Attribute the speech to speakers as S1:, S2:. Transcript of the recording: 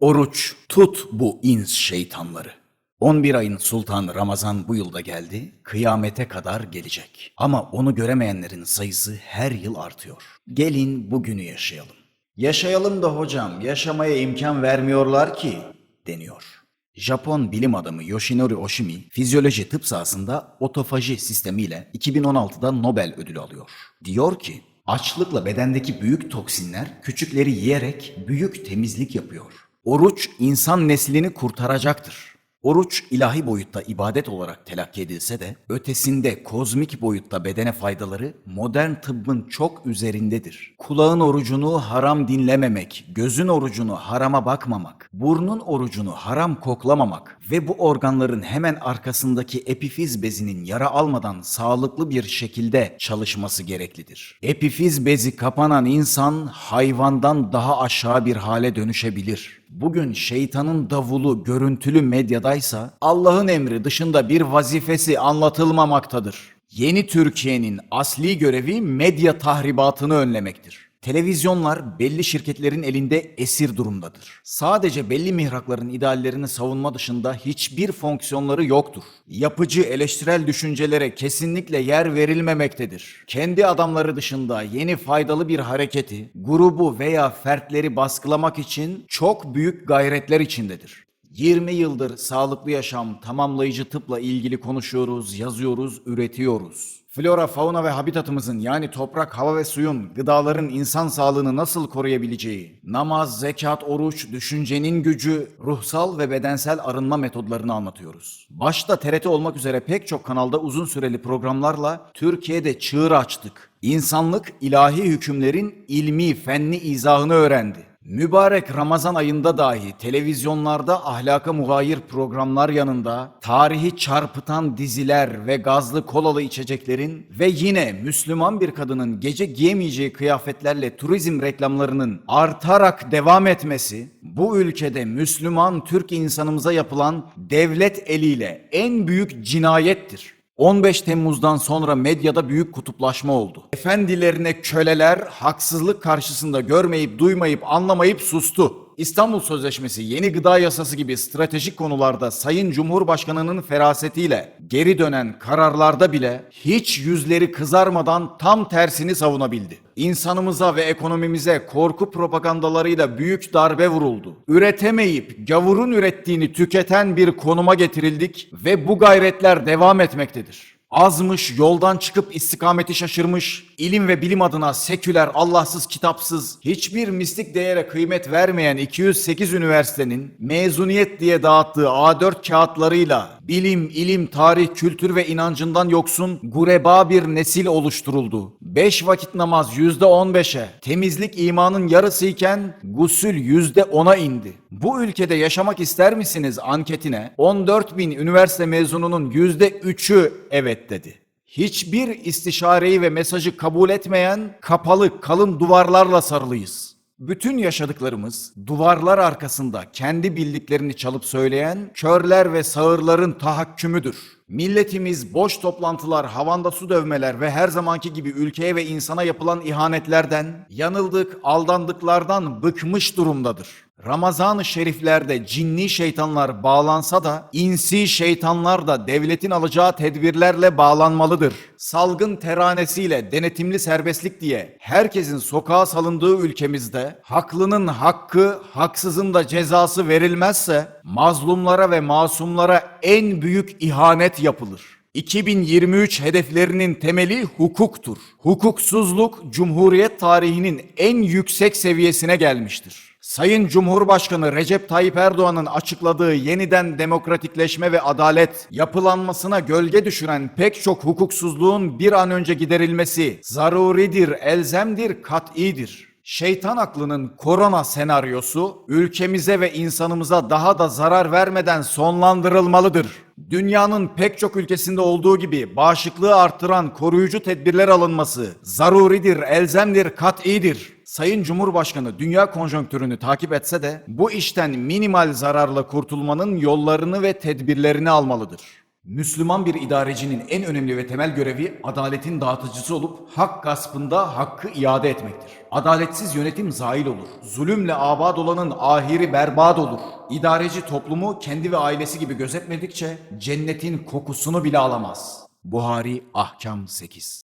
S1: Oruç, tut bu ins şeytanları. 11 ayın sultanı Ramazan bu yılda geldi, kıyamete kadar gelecek. Ama onu göremeyenlerin sayısı her yıl artıyor. Gelin bugünü yaşayalım. Yaşayalım da hocam, yaşamaya imkan vermiyorlar ki, deniyor. Japon bilim adamı Yoshinori Oshimi, fizyoloji tıp sahasında otofaji sistemiyle 2016'da Nobel ödülü alıyor. Diyor ki, açlıkla bedendeki büyük toksinler küçükleri yiyerek büyük temizlik yapıyor. Oruç insan neslini kurtaracaktır. Oruç ilahi boyutta ibadet olarak telakki edilse de ötesinde kozmik boyutta bedene faydaları modern tıbbın çok üzerindedir. Kulağın orucunu haram dinlememek, gözün orucunu harama bakmamak, burnun orucunu haram koklamamak ve bu organların hemen arkasındaki epifiz bezinin yara almadan sağlıklı bir şekilde çalışması gereklidir. Epifiz bezi kapanan insan hayvandan daha aşağı bir hale dönüşebilir. Bugün şeytanın davulu görüntülü medyadaysa Allah'ın emri dışında bir vazifesi anlatılmamaktadır. Yeni Türkiye'nin asli görevi medya tahribatını önlemektir. Televizyonlar belli şirketlerin elinde esir durumdadır. Sadece belli mihrakların ideallerini savunma dışında hiçbir fonksiyonları yoktur. Yapıcı eleştirel düşüncelere kesinlikle yer verilmemektedir. Kendi adamları dışında yeni faydalı bir hareketi, grubu veya fertleri baskılamak için çok büyük gayretler içindedir. 20 yıldır sağlıklı yaşam, tamamlayıcı tıpla ilgili konuşuyoruz, yazıyoruz, üretiyoruz. Flora, fauna ve habitatımızın yani toprak, hava ve suyun, gıdaların insan sağlığını nasıl koruyabileceği, namaz, zekat, oruç, düşüncenin gücü, ruhsal ve bedensel arınma metodlarını anlatıyoruz. Başta TRT olmak üzere pek çok kanalda uzun süreli programlarla Türkiye'de çığır açtık. İnsanlık ilahi hükümlerin ilmi, fenli izahını öğrendi. Mübarek Ramazan ayında dahi televizyonlarda ahlaka muhayir programlar yanında tarihi çarpıtan diziler ve gazlı kolalı içeceklerin ve yine Müslüman bir kadının gece giyemeyeceği kıyafetlerle turizm reklamlarının artarak devam etmesi bu ülkede Müslüman Türk insanımıza yapılan devlet eliyle en büyük cinayettir. 15 Temmuz'dan sonra medyada büyük kutuplaşma oldu. Efendilerine köleler haksızlık karşısında görmeyip duymayıp anlamayıp sustu. İstanbul Sözleşmesi, yeni gıda yasası gibi stratejik konularda Sayın Cumhurbaşkanı'nın ferasetiyle geri dönen kararlarda bile hiç yüzleri kızarmadan tam tersini savunabildi. İnsanımıza ve ekonomimize korku propagandalarıyla büyük darbe vuruldu. Üretemeyip gavurun ürettiğini tüketen bir konuma getirildik ve bu gayretler devam etmektedir. Azmış, yoldan çıkıp istikameti şaşırmış, ilim ve bilim adına seküler, Allahsız, kitapsız, hiçbir mistik değere kıymet vermeyen 208 üniversitenin mezuniyet diye dağıttığı A4 kağıtlarıyla bilim, ilim, tarih, kültür ve inancından yoksun gureba bir nesil oluşturuldu. 5 vakit namaz %15'e, temizlik imanın yarısıyken gusül %10'a indi. Bu ülkede yaşamak ister misiniz anketine 14 bin üniversite mezununun %3'ü evet dedi. Hiçbir istişareyi ve mesajı kabul etmeyen kapalı kalın duvarlarla sarılıyız. Bütün yaşadıklarımız duvarlar arkasında kendi bildiklerini çalıp söyleyen körler ve sağırların tahakkümüdür. Milletimiz boş toplantılar, havanda su dövmeler ve her zamanki gibi ülkeye ve insana yapılan ihanetlerden, yanıldık, aldandıklardan bıkmış durumdadır. Ramazan-ı şeriflerde cinni şeytanlar bağlansa da insi şeytanlar da devletin alacağı tedbirlerle bağlanmalıdır. Salgın teranesiyle denetimli serbestlik diye herkesin sokağa salındığı ülkemizde haklının hakkı, haksızın da cezası verilmezse mazlumlara ve masumlara en büyük ihanet yapılır. 2023 hedeflerinin temeli hukuktur. Hukuksuzluk Cumhuriyet tarihinin en yüksek seviyesine gelmiştir. Sayın Cumhurbaşkanı Recep Tayyip Erdoğan'ın açıkladığı yeniden demokratikleşme ve adalet yapılanmasına gölge düşüren pek çok hukuksuzluğun bir an önce giderilmesi zaruridir, elzemdir, kat'idir. Şeytan aklının korona senaryosu ülkemize ve insanımıza daha da zarar vermeden sonlandırılmalıdır. Dünyanın pek çok ülkesinde olduğu gibi bağışıklığı artıran koruyucu tedbirler alınması zaruridir, elzemdir, kat'idir. Sayın Cumhurbaşkanı dünya konjonktürünü takip etse de bu işten minimal zararla kurtulmanın yollarını ve tedbirlerini almalıdır. Müslüman bir idarecinin en önemli ve temel görevi adaletin dağıtıcısı olup hak gaspında hakkı iade etmektir. Adaletsiz yönetim zail olur. Zulümle abad olanın ahiri berbat olur. İdareci toplumu kendi ve ailesi gibi gözetmedikçe cennetin kokusunu bile alamaz. Buhari Ahkam 8